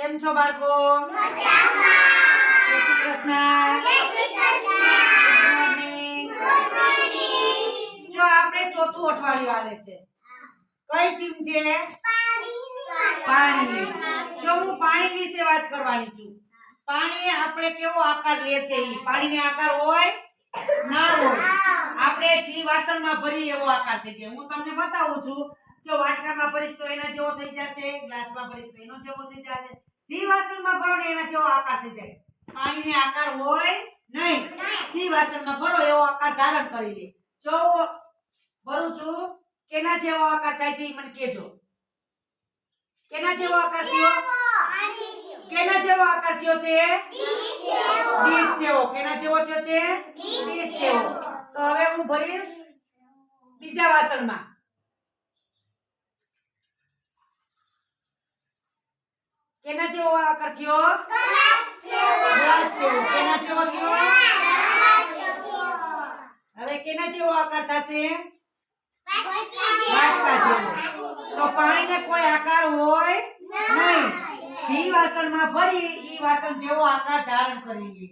કેમ છો બાળકો? જય શ્રી કૃષ્ણ. જો આપણે ચોથું અઠવાડિયું આલે છે. કઈ થીમ છે? પાણીની. જો હું પાણી વિશે વાત કરવાની છું. પાણી આપણે કેવો આકાર લે છે એ પાણીનો આકાર હોય ના હોય. આપણે જી વાસણમાં ભરી એવો આકાર થઈ જાય હું તમને બતાવું છું. જો વાટકામાં ભરીશ તો એના જેવો થઈ જશે ગ્લાસમાં ભરીશ તો એનો જેવો થઈ જશે. જી વાસણમાં ભરો ને એના જેવો આકાર થઈ જાય. પાણીને આકાર હોય નહીં. જીવાસણમાં ભરો એવો આકાર ધારણ કરી લે. જો ભરું છું કેના જેવો આકાર થાય છે એ મને કહેજો. કેના જેવો આકાર થયો? કેના જેવો આકાર થયો છે? બીજ જેવો. કેના જેવો થયો છે? બીજ જેવો. તો હવે હું ભરીશ બીજા વાસણમાં. કેના જેવો આકાર થયો? કેના જેવો થયો? હવે કેના જેવો આકાર થશે? તો પાણીને કોઈ આકાર હોય નહીં. જી વાસણમાં ભરી ઈ વાસણ જેવો આકાર ધારણ કરી લે.